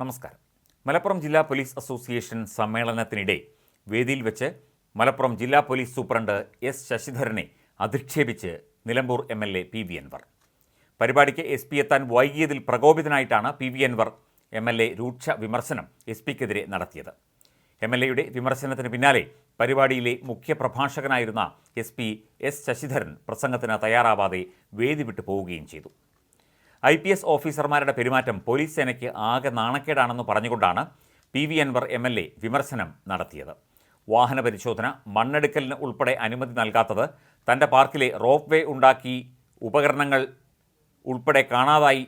നമസ്കാരം. മലപ്പുറം ജില്ലാ police association സമ്മേളനത്തിനിടെ വേദിയിൽ വെച്ച് മലപ്പുറം ജില്ലാ പോലീസ് സൂപ്രണ്ട് എസ് ശശിധരനെ അധിക്ഷേപിച്ച് Nilambur M L A P V Anvar. പരിപാടിക്ക് എസ് പി എത്താൻ വൈകിയതിൽ പ്രകോപിതനായിട്ടാണ് P V Anvar M L A രൂക്ഷ വിമർശനം എസ് പിക്കെതിരെ നടത്തിയത്. എം എൽ എയുടെ വിമർശനത്തിന് പിന്നാലെ പരിപാടിയിലെ മുഖ്യ പ്രഭാഷകനായിരുന്ന എസ് പി എസ് ശശിധരൻ പ്രസംഗത്തിന് തയ്യാറാവാതെ വേദി വിട്ടു പോവുകയും ചെയ്തു. ഐ പി എസ് ഓഫീസർമാരുടെ പെരുമാറ്റം പോലീസ് സേനയ്ക്ക് ആകെ നാണക്കേടാണെന്ന് പറഞ്ഞുകൊണ്ടാണ് P V Anvar M L A വിമർശനം നടത്തിയത്. വാഹന പരിശോധന മണ്ണെടുക്കലിന് ഉൾപ്പെടെ അനുമതി നൽകാത്തത് തന്റെ പാർക്കിലെ റോപ്പ് വേ ഉണ്ടാക്കി ഉപകരണങ്ങൾ ഉൾപ്പെടെ കാണാതായി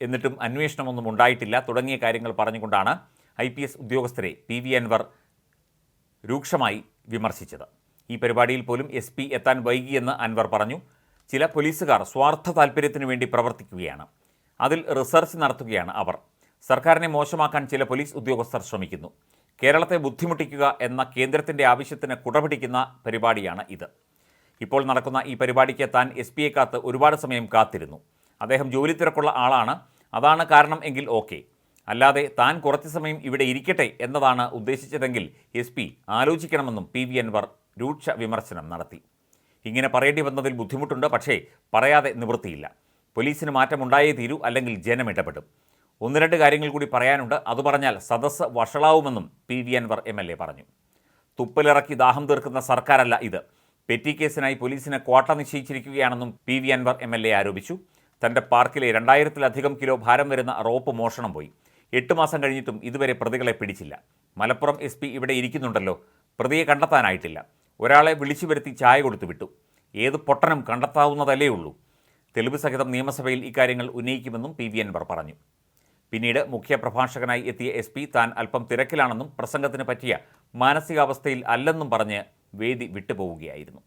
എന്നിട്ടും അന്വേഷണമൊന്നും ഉണ്ടായിട്ടില്ല. തുടങ്ങിയ കാര്യങ്ങൾ പറഞ്ഞുകൊണ്ടാണ് ഐ പി എസ് ഉദ്യോഗസ്ഥരെ പി വി അൻവർ രൂക്ഷമായി വിമർശിച്ചത്. ഈ പരിപാടിയിൽ പോലും എസ് പി എത്താൻ വൈകിയെന്ന് അൻവർ പറഞ്ഞു. ചില പോലീസുകാർ സ്വാർത്ഥ താൽപ്പര്യത്തിനു വേണ്ടി പ്രവർത്തിക്കുകയാണ്. അതിൽ റിസർച്ച് നടത്തുകയാണ് അവർ. സർക്കാരിനെ മോശമാക്കാൻ ചില പോലീസ് ഉദ്യോഗസ്ഥർ ശ്രമിക്കുന്നു. കേരളത്തെ ബുദ്ധിമുട്ടിക്കുക എന്ന കേന്ദ്രത്തിന്റെ ആവശ്യത്തിന് കുടപിടിക്കുന്ന പരിപാടിയാണ് ഇത്. ഇപ്പോൾ നടക്കുന്ന ഈ പരിപാടിക്ക് താൻ എസ് പിയെ കാത്ത് ഒരുപാട് സമയം കാത്തിരുന്നു. അദ്ദേഹം ജോലി തിരക്കുള്ള ആളാണ്. അതാണ് കാരണം എങ്കിൽ ഓക്കെ. അല്ലാതെ താൻ കുറച്ച് സമയം ഇവിടെ ഇരിക്കട്ടെ എന്നതാണ് ഉദ്ദേശിച്ചതെങ്കിൽ എസ് പി ആലോചിക്കണമെന്നും പി വി അൻവർ രൂക്ഷ വിമർശനം നടത്തി. ഇങ്ങനെ പറയേണ്ടി വന്നതിൽ ബുദ്ധിമുട്ടുണ്ട് പക്ഷേ പറയാതെ നിവൃത്തിയില്ല. പോലീസിന് മാറ്റമുണ്ടായേ തീരൂ അല്ലെങ്കിൽ ജനം ഇടപെടും. ഒന്ന് രണ്ട് കാര്യങ്ങൾ കൂടി പറയാനുണ്ട്. അത് പറഞ്ഞാൽ സദസ്സ് വഷളാവുമെന്നും P V Anvar M L A പറഞ്ഞു. തുപ്പലിറക്കി ദാഹം തീർക്കുന്ന സർക്കാരല്ല ഇത്. പെറ്റി കേസിനായി പോലീസിനെ quota നിശ്ചയിച്ചിരിക്കുകയാണെന്നും P V Anvar M L A ആരോപിച്ചു. തന്റെ പാർക്കിലെ രണ്ടായിരത്തിലധികം കിലോ ഭാരം വരുന്ന റോപ്പ് മോഷണം പോയി. എട്ട് മാസം കഴിഞ്ഞിട്ടും ഇതുവരെ പ്രതികളെ പിടിച്ചില്ല. മലപ്പുറം എസ് ഇവിടെ ഇരിക്കുന്നുണ്ടല്ലോ. പ്രതിയെ കണ്ടെത്താനായിട്ടില്ല. ഒരാളെ വിളിച്ചു വരുത്തി ചായ കൊടുത്തു വിട്ടു. ഏത് പൊട്ടനും കണ്ടെത്താവുന്നതല്ലേ ഉള്ളൂ. തെളിവ് സഹിതം നിയമസഭയിൽ ഇക്കാര്യങ്ങൾ ഉന്നയിക്കുമെന്നും പി വി അൻവർ പറഞ്ഞു. പിന്നീട് മുഖ്യ പ്രഭാഷകനായി എത്തിയ എസ് പി താൻ അല്പം തിരക്കിലാണെന്നും പ്രസംഗത്തിന് പറ്റിയ മാനസികാവസ്ഥയിൽ അല്ലെന്നും പറഞ്ഞ് വേദി വിട്ടുപോവുകയായിരുന്നു.